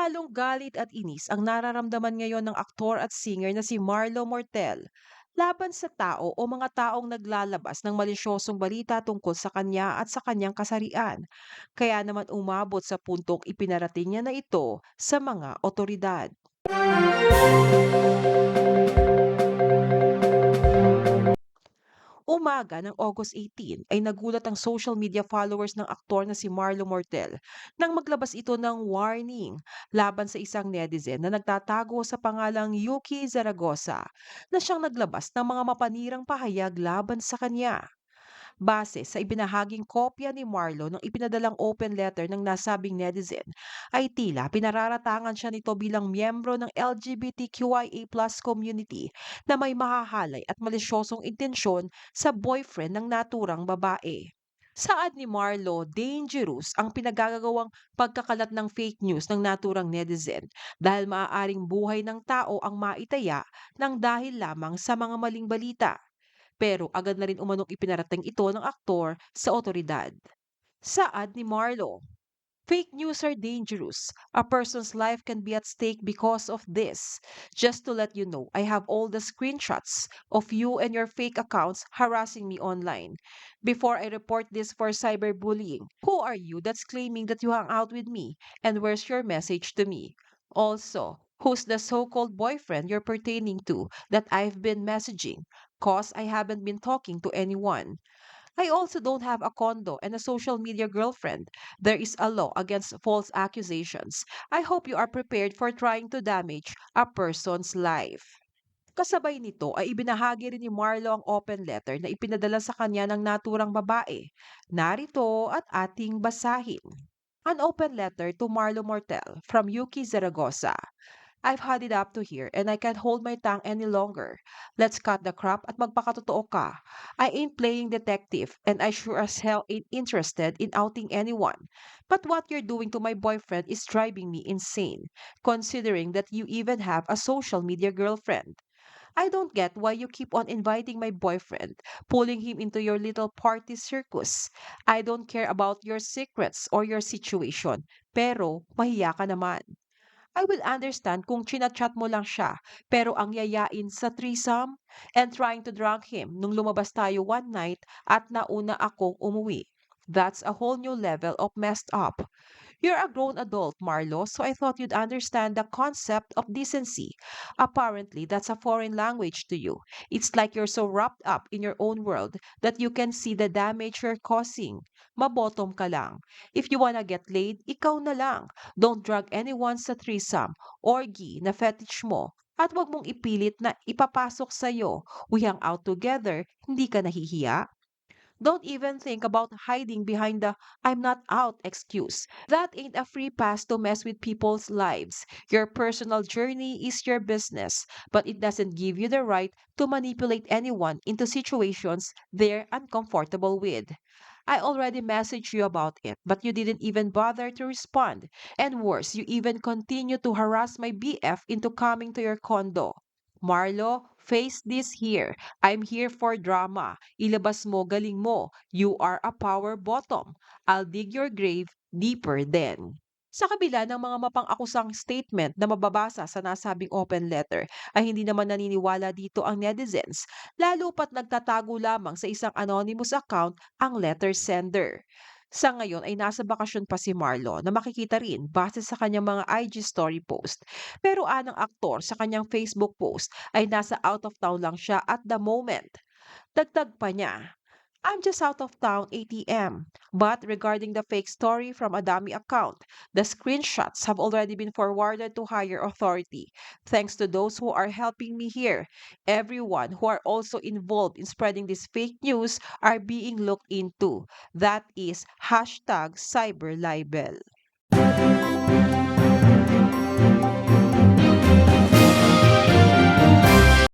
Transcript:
Halong galit at inis ang nararamdaman ngayon ng aktor at singer na si Marlo Mortel laban sa tao o mga taong naglalabas ng malisyosong balita tungkol sa kanya at sa kanyang kasarian. Kaya naman umabot sa puntong ipinarating niya na ito sa mga otoridad. Umaga ng August 18 ay nagulat ang social media followers ng aktor na si Marlo Mortel nang maglabas ito ng warning laban sa isang netizen na nagtatago sa pangalang Yuki Zaragoza na siyang naglabas ng mga mapanirang pahayag laban sa kanya. Base sa ibinahaging kopya ni Marlo ng ipinadalang open letter ng nasabing netizen, ay tila pinararatangan siya nito bilang miyembro ng LGBTQIA+ community na may mahahalay at malisyosong intensyon sa boyfriend ng naturang babae. Saad ni Marlo, dangerous ang pinagagawang pagkakalat ng fake news ng naturang netizen dahil maaaring buhay ng tao ang maitaya ng dahil lamang sa mga maling balita. Pero agad na rin umanong ipinarating ito ng aktor sa otoridad. Saad ni Marlo, Fake news are dangerous. A person's life can be at stake because of this. Just to let you know, I have all the screenshots of you and your fake accounts harassing me online. Before I report this for cyberbullying, who are you that's claiming that you hang out with me? And where's your message to me? Also, who's the so-called boyfriend you're pertaining to that I've been messaging? Cause I haven't been talking to anyone. I also don't have a condo and a social media girlfriend. There is a law against false accusations. I hope you are prepared for trying to damage a person's life. Kasabay nito ay ibinahagi rin ni Marlo ang open letter na ipinadala sa kanya ng naturang babae. Narito at ating basahin. An open letter to Marlo Mortel from Yuki Zaragoza. I've had it up to here and I can't hold my tongue any longer. Let's cut the crap at magpakatotoo ka. I ain't playing detective and I sure as hell ain't interested in outing anyone. But what you're doing to my boyfriend is driving me insane, considering that you even have a social media girlfriend. I don't get why you keep on inviting my boyfriend, pulling him into your little party circus. I don't care about your secrets or your situation, pero mahiya ka naman. I will understand kung chinachat mo lang siya, pero ang yayain sa threesome and trying to drunk him nung lumabas tayo one night at nauna akong umuwi. That's a whole new level of messed up. You're a grown adult, Marlo, so I thought you'd understand the concept of decency. Apparently, that's a foreign language to you. It's like you're so wrapped up in your own world that you can see the damage you're causing. Mabotom ka lang. If you wanna get laid, ikaw na lang. Don't drag anyone sa threesome, orgy na fetish mo. At wag mong ipilit na ipapasok sa'yo. We hang out together, hindi ka nahihiya? Don't even think about hiding behind the I'm not out excuse. That ain't a free pass to mess with people's lives. Your personal journey is your business, but it doesn't give you the right to manipulate anyone into situations they're uncomfortable with. I already messaged you about it, but you didn't even bother to respond. And worse, you even continue to harass my BF into coming to your condo. Marlo, face this here. I'm here for drama. Ilabas mo, galing mo. You are a power bottom. I'll dig your grave deeper then. Sa kabila ng mga mapang-akusang statement na mababasa sa nasabing open letter, ay hindi naman naniniwala dito ang netizens, lalo pat nagtatago lamang sa isang anonymous account ang letter sender. Sa ngayon ay nasa bakasyon pa si Marlo na makikita rin base sa kanyang mga IG story post. Pero anang aktor sa kanyang Facebook post ay nasa out of town lang siya at the moment. Dagdag pa niya, I'm just out of town ATM. But regarding the fake story from Adami account, the screenshots have already been forwarded to higher authority. Thanks to those who are helping me here. Everyone who are also involved in spreading this fake news are being looked into. That is hashtag cyber libel.